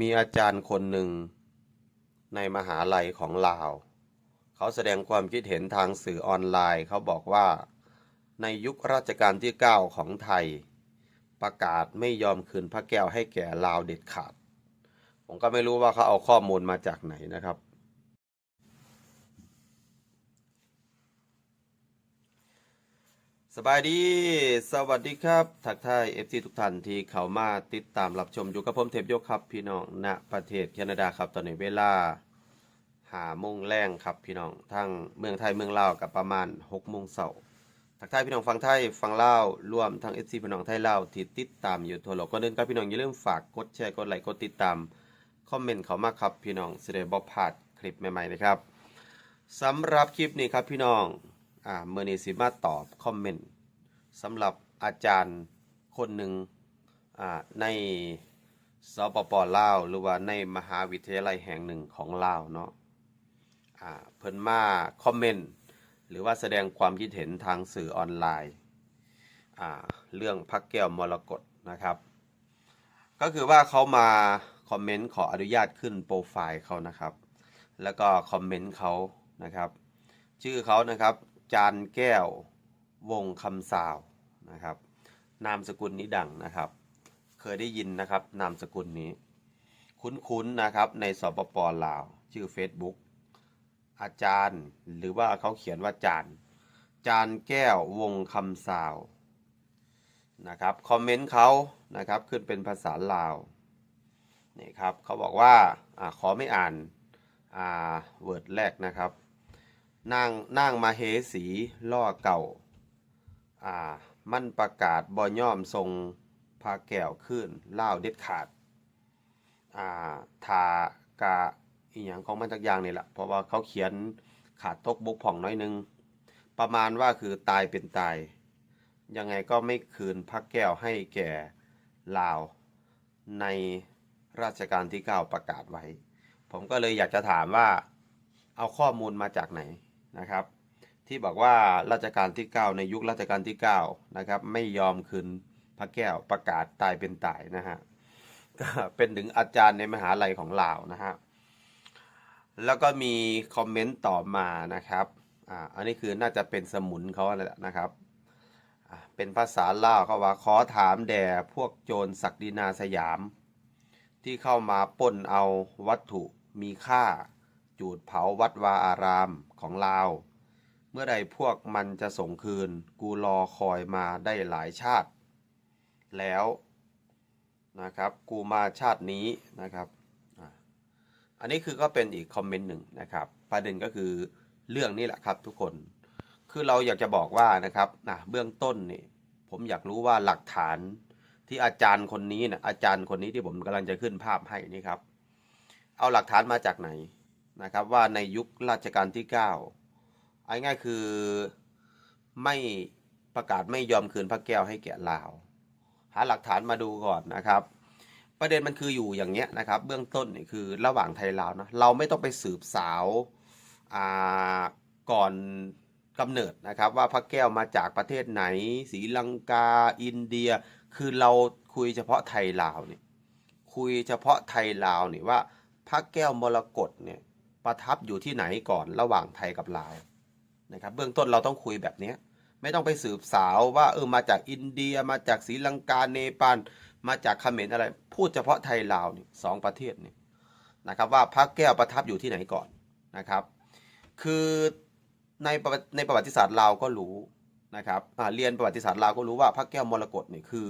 มีอาจารย์คนหนึ่ง ในมหาลัยของลาว เขาแสดงความคิดเห็นทางสื่อออนไลน์ เขาบอกว่า ในยุคราชการที่ 9 ของไทย ประกาศไม่ยอมคืนพระแก้วให้แก่ลาวเด็ดขาด ผมก็ไม่รู้ว่าเขาเอาข้อมูลมาจากไหนนะครับ สบายดี สวัสดีครับ ทักทายเอฟซีทุกท่านที่เข้ามาติดตามรับชมอยู่กับผมเทพยกครับ พี่น้องณประเทศแคนาดาครับตอนนี้เวลาหาโมงแรงครับพี่น้องทั้งเมืองไทยเมืองลาวกับประมาณ6โมงเช้าทักทายพี่น้องฟังไทยฟังลาวรวมทั้งเอฟซีพี่น้องไทยลาวที่ติดตามอยู่ทั่วโลกก็เดินกับพี่น้องอย่าลืมฝากกดแชร์กดไลค์กดติดตามคอมเมนต์เขามาครับพี่น้องสิได้บ่พาดคลิปใหม่ๆนะครับสำหรับคลิปนี้ครับพี่น้อง อ่าเมื่อนี้สิมาตอบคอมเมนต์สำหรับอาจารย์คนหนึ่งอ่าในสปปลาวหรือว่าในมหาวิทยาลัยแห่งหนึ่งของลาวเนาะอ่าเพิ่นมาคอมเมนต์หรือว่าแสดงความคิดเห็นทางสื่อออนไลน์อ่าเรื่องพักแก้วมรกตนะครับ ก็คือว่าเขามาคอมเมนต์ขออนุญาตขึ้นโปรไฟล์เขานะครับ แล้วก็คอมเมนต์เขานะครับ ชื่อเขานะครับ จานแก้ววงคำสาวนะครับ นามสกุลนี้ดังนะครับ เคยได้ยินนะครับ นามสกุลนี้ คุ้นๆนะครับ ในสปปลาว ชื่อ Facebook อาจารย์หรือว่าเขาเขียนว่าจานจานแก้ววงคำสาวนะครับคอมเมนต์เขานะครับขึ้นเป็นภาษาลาวนี่ครับเขาบอกว่าอขอไม่อ่านอ่าเวิร์ดแรกนะครับ นางนางมาเฮสีล่อเก่า อ่า มันประกาศบ่ย่อมทรงพาแก้วขึ้นเล่าเด็ดขาด อ่าทากะอีหยังของมันจักอย่างนี่แหละเพราะว่าเขาเขียนขาดตกบกผ่องน้อยหนึง ประมาณว่าคือตายเป็นตาย ยังไงก็ไม่คืนพระแก้วให้แก่ลาว ในราชการที่9ประกาศไว้ ผมก็เลยอยากจะถามว่า เอาข้อมูลมาจากไหน นะครับ ที่บอกว่ารัชกาลที่ 9 ในยุครัชกาลที่9นะครับไม่ยอมคืนพระแก้วประกาศตายเป็นตายนะฮะก็เป็นถึงอาจารย์ในมหาลัยของลาวนะฮะแล้วก็มีคอมเมนต์ต่อมานะครับอ่าอันนี้คือน่าจะเป็นสมุนเขาแหละนะครับเป็นภาษาลาวเขาว่าขอถามแด่พวกโจรศักดินาสยาม ที่เข้ามาป้นเอาวัตถุมีค่า จูดเผาวัดวาอาราม ของลาว เมื่อใดพวกมันจะส่งคืน กูรอคอยมาได้หลายชาติ แล้วนะครับ กูมาชาตินี้นะครับ อันนี้คือก็เป็นอีกคอมเมนต์หนึ่งนะครับ ประเด็นก็คือเรื่องนี้แหละครับทุกคน คือเราอยากจะบอกว่านะครับนะเบื้องต้นนี่ผมอยากรู้ว่าหลักฐานที่อาจารย์คนนี้นะอาจารย์คนนี้ที่ผมกำลังจะขึ้นภาพให้นี่ครับ เอาหลักฐานมาจากไหน นะครับว่าในยุครัชกาลที่ 9เอาง่ายคือไม่ประกาศไม่ยอมคืนพระแก้วให้แก่ลาว หาหลักฐานมาดูก่อนนะครับ ประเด็นมันคืออยู่อย่างเงี้ยนะครับ เบื้องต้นนี่คือระหว่างไทยลาวนะเราไม่ต้องไปสืบสาวอ่าก่อนกำเนิดนะครับ ว่าพระแก้วมาจากประเทศไหนศรีลังกาอินเดีย คือเราคุยเฉพาะไทยลาวเนี่ยคุยเฉพาะไทยลาวเนี่ยว่าพระแก้วมรกตเนี่ย ประทับอยู่ที่ไหนก่อนระหว่างไทยกับลาวนะครับเบื้องต้นเราต้องคุยแบบนี้ไม่ต้องไปสืบสาวว่าเออมาจากอินเดียมาจากศรีลังกาเนปาลมาจากเขมรอะไร พูดเฉพาะไทยลาวนี่สองประเทศนี่นะครับว่าพระแก้วประทับอยู่ที่ไหนก่อนนะครับ คือในในประวัติศาสตร์ลาวก็รู้นะครับอ่าเรียนประวัติศาสตร์ลาวก็รู้ว่าพระแก้วมรกตนี่คือ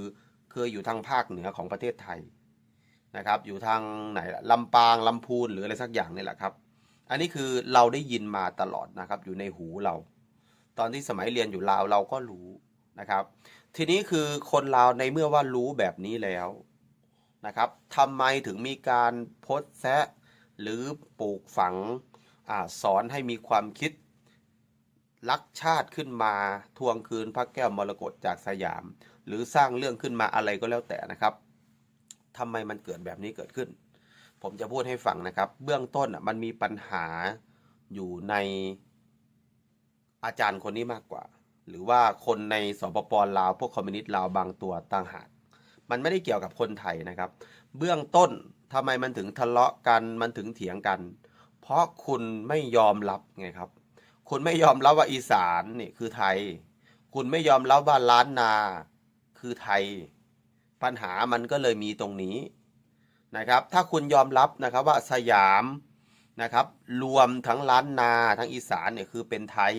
เคยอยู่ทางภาคเหนือของประเทศไทยนะครับ อยู่ทางไหนลำปางลำพูนหรืออะไรสักอย่างนี่แหละครับ อันนี้คือเราได้ยินมาตลอดนะครับ อยู่ในหูเรา ตอนที่สมัยเรียนอยู่ลาวเราก็รู้นะครับ ทีนี้คือคนลาวในเมื่อว่ารู้แบบนี้แล้วนะครับทำไมถึงมีการโพสต์แซะหรือปลูกฝังอสอนให้มีความคิดรักชาติขึ้นมาทวงคืนพระแก้วมรกตจากสยาม หรือสร้างเรื่องขึ้นมาอะไรก็แล้วแต่นะครับทำไมมันเกิดแบบนี้เกิดขึ้น ผมจะพูดให้ฟังนะครับ เบื้องต้นอะมันมีปัญหาอยู่ในอาจารย์คนนี้มากกว่า หรือว่าคนในสปปลาวพวกคอมมิวนิสต์ลาวบางตัวต่างหากมันไม่ได้เกี่ยวกับคนไทยนะครับ เบื้องต้นทำไมมันถึงทะเลาะกันมันถึงเถียงกัน เพราะคุณไม่ยอมรับไงครับ คุณไม่ยอมรับว่าอีสานนี่คือไทย คุณไม่ยอมรับว่าล้านนาคือไทย ปัญหามันก็เลยมีตรงนี้ นะครับ ถ้าคุณยอมรับนะครับว่าสยามนะครับ รวมทั้งล้านนาทั้งอีสานเนี่ยคือเป็นไทย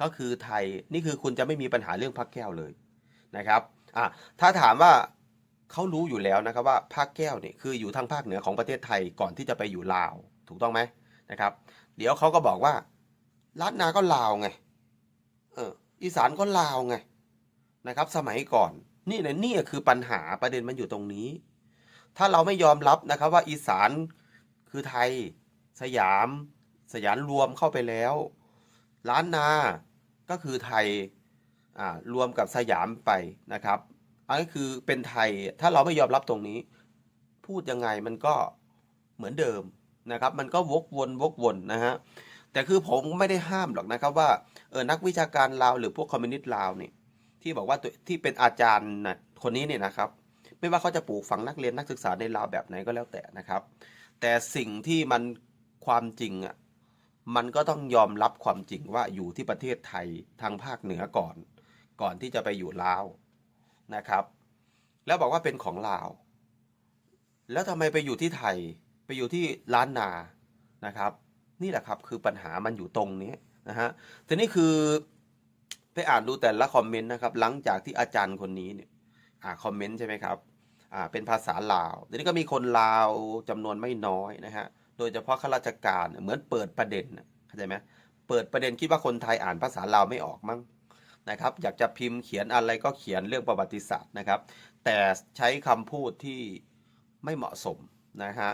ก็คือไทยนี่คือคุณจะไม่มีปัญหาเรื่องพักแก้วเลยนะครับอะถ้าถามว่าเขารู้อยู่แล้วนะครับว่าภาคแก้วเนี่ยคืออยู่ทางภาคเหนือของประเทศไทยก่อนที่จะไปอยู่ลาวถูกต้องไหมนะครับ เดี๋ยวเขาก็บอกว่าล้านนาก็ลาวไงเอออีสานก็ลาวไงนะครับ สมัยก่อนนี่นะนี่คือปัญหาประเด็นมันอยู่ตรงนี้ ถ้าเราไม่ยอมรับนะครับว่าอีสานคือไทย สยาม สยามรวมเข้าไปแล้ว ล้านนาก็คือไทยอ่ารวมกับสยามไปนะครับอันนี้คือเป็นไทยถ้าเราไม่ยอมรับตรงนี้ พูดยังไงมันก็เหมือนเดิมนะครับ มันก็วกวนวกวนนะฮะแต่คือผมไม่ได้ห้ามหรอกนะครับว่าเออนักวิชาการลาวหรือพวกคอมมิวนิสต์ลาวเนี่ยที่บอกว่าตัวที่เป็นอาจารย์นะคนนี้เนี่ยนะครับ ไม่ว่าเขาจะปลูกฝังนักเรียนนักศึกษาในลาวแบบไหนก็แล้วแต่นะครับ แต่สิ่งที่มันความจริงอะมันก็ต้องยอมรับความจริงว่าอยู่ที่ประเทศไทยทางภาคเหนือก่อน ก่อนที่จะไปอยู่ลาวนะครับ แล้วบอกว่าเป็นของลาว แล้วทำไมไปอยู่ที่ไทยไปอยู่ที่ล้านนานะครับ นี่แหละครับคือปัญหามันอยู่ตรงนี้นะฮะทีนี้คือไปอ่านดูแต่ละคอมเมนต์นะครับ หลังจากที่อาจารย์คนนี้เนี่ย คอมเมนต์ใช่ไหมครับอ่าเป็นภาษาลาวทีนี้ก็มีคนลาวจำนวนไม่น้อยนะฮะ โดยเฉพาะข้าราชการเหมือนเปิดประเด็นเข้าใจไหมเปิดประเด็นคิดว่าคนไทยอ่านภาษาลาวไม่ออกมั้งนะครับ อยากจะพิมพ์เขียนอะไรก็เขียนเรื่องประวัติศาสตร์นะครับ แต่ใช้คำพูดที่ไม่เหมาะสมนะฮะ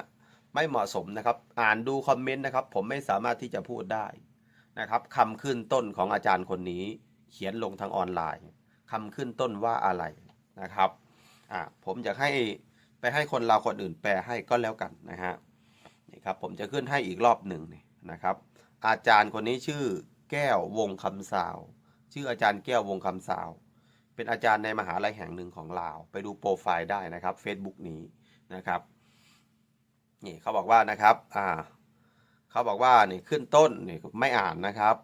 ไม่เหมาะสมนะครับ อ่านดูคอมเมนต์นะครับ ผมไม่สามารถที่จะพูดได้นะครับคำขึ้นต้นของอาจารย์คนนี้ เขียนลงทางออนไลน์คำขึ้นต้นว่าอะไร นะครับอ่าผมอยากให้ไปให้คนเราวคนอื่นแปลให้ก็แล้วกันนะฮะนี่ครับผมจะขึ้นให้อีกรอบหนึ่งนี่นะครับ อาจารย์คนนี้ชื่อแก้ววงคำสาว ชื่ออาจารย์แก้ววงคำสาว เป็นอาจารย์ในมหาลัยแห่งหนึ่งของลาวไปดูโปรไฟล์ได้นะครับ Facebook นี้นะครับนี่เขาบอกว่านะครับอ่าเขาบอกว่านี่ขึ้นต้นนี่ไม่อ่านนะครับ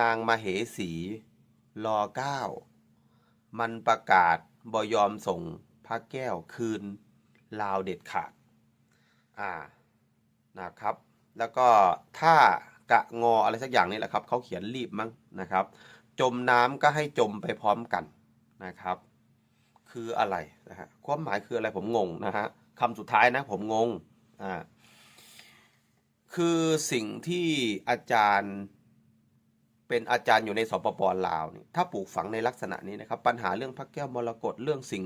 นางมาเหสีรอเก้ามันประกาศ บอยอมส่งพระแก้วคืนลาวเด็ดขาด อ่า นะครับ แล้วก็ถ้ากะงออะไรสักอย่างนี่แหละครับ เขาเขียนรีบมั้งนะครับ จมน้ำก็ให้จมไปพร้อมกันนะครับ คืออะไรนะฮะ ความหมายคืออะไรผมงงนะฮะคำสุดท้ายนะผมงง อ่า คือสิ่งที่อาจารย์ เป็นอาจารย์อยู่ในสปปลาวนี่ถ้าปลูกฝังในลักษณะนี้นะครับ ปัญหาเรื่องพระแก้วมรกตเรื่องสิ่ง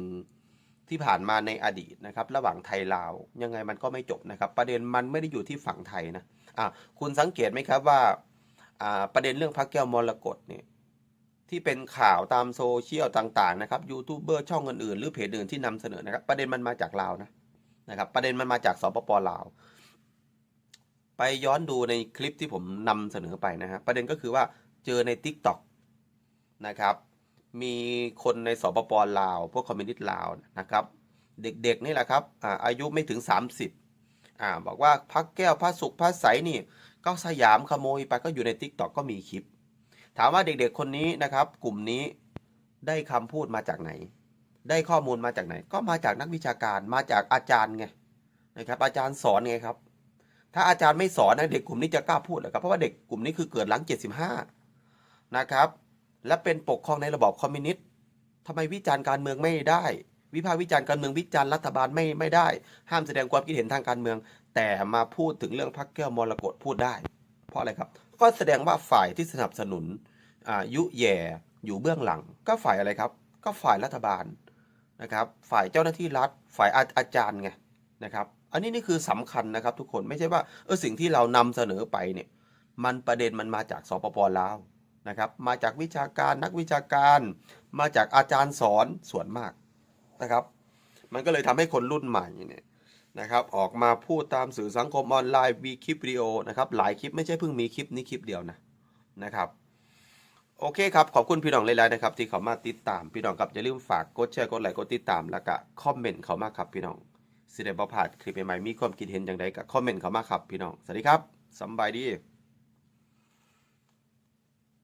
ที่ผ่านมาในอดีตนะครับ ระหว่างไทยลาวยังไงมันก็ไม่จบนะครับ ประเด็นมันไม่ได้อยู่ที่ฝั่งไทยนะอ่าคุณสังเกตไหมครับว่าอ่าประเด็นเรื่องพระแก้วมรกตเนี่ยที่เป็นข่าวตามโซเชียลต่างๆนะครับยูทูบเบอร์ช่องอื่นๆหรือเพจอื่นที่นำเสนอนะครับ ประเด็นมันมาจากลาวนะนะครับ ประเด็นมันมาจากสปปลาว ไปย้อนดูในคลิปที่ผมนำเสนอไปนะฮะประเด็นก็คือว่า เจอใน t ิ k t o k นะครับ มีคนในสปปลาว พวกคอมมิวนิสต์ลาวนะครับ เด็กๆนี่แหละครับอาอายุไม่ถึง 30อ่าบอกว่าพักแก้วพระสุขพระใสนี่ก็สยามขโมยไปก็อยู่ใน t ิ k t o k ก็มีคลิป ถามว่าเด็กๆคนนี้นะครับ กลุ่มนี้ได้คำพูดมาจากไหน ได้ข้อมูลมาจากไหน ก็มาจากนักวิชาการมาจากอาจารย์ไงนะครับ อาจารย์สอนไงครับถ้าอาจารย์ไม่สอนนะเด็กกลุ่มนี้จะกล้าพูดหรอครับเพราะว่าเด็กกลุ่มนี้คือเกิดหลัง 75 นะครับ และเป็นปกครองในระบอบคอมมิวนิสต์ทำไมวิจารณ์การเมืองไม่ได้ วิพากษ์วิจารณ์การเมืองวิจารณ์รัฐบาลไม่ไม่ได้ ห้ามแสดงความคิดเห็นทางการเมือง แต่มาพูดถึงเรื่องพักแก้วมรกตพูดได้ เพราะอะไรครับ ก็แสดงว่าฝ่ายที่สนับสนุนยุแย่อยู่เบื้องหลัง ก็ฝ่ายอะไรครับ ก็ฝ่ายรัฐบาลนะครับ ฝ่ายเจ้าหน้าที่รัฐ ฝ่ายอาอาจารย์ไงนะครับ อันนี้นี่คือสำคัญนะครับทุกคนไม่ใช่ว่าเออสิ่งที่เรานำเสนอไปเนี่ยมันประเด็นมันมาจากสปปลาว นะครับมาจากวิชาการนักวิชาการ มาจากอาจารย์สอนส่วนมากนะครับ มันก็เลยทำให้คนรุ่นใหม่เนี่ยนะครับออกมาพูดตามสื่อสังคมออนไลน์มีคลิปวิดีโอนะครับหลายคลิปไม่ใช่เพิ่งมีคลิปนี้คลิปเดียวนะนะครับโอเคครับ ขอบคุณพี่น้องหลายๆนะครับที่เขามาติดตามพี่น้องครับอย่าลืมฝากกดแชร์กดไลค์กดติดตามแล้วก็คอมเมนต์เขามาครับพี่น้องสิได้บ่พลาดคลิปใหม่ๆมีความคิดเห็นอย่างไรก็คอมเมนต์เข้ามาครับพี่น้องสวัสดีครับสบายดี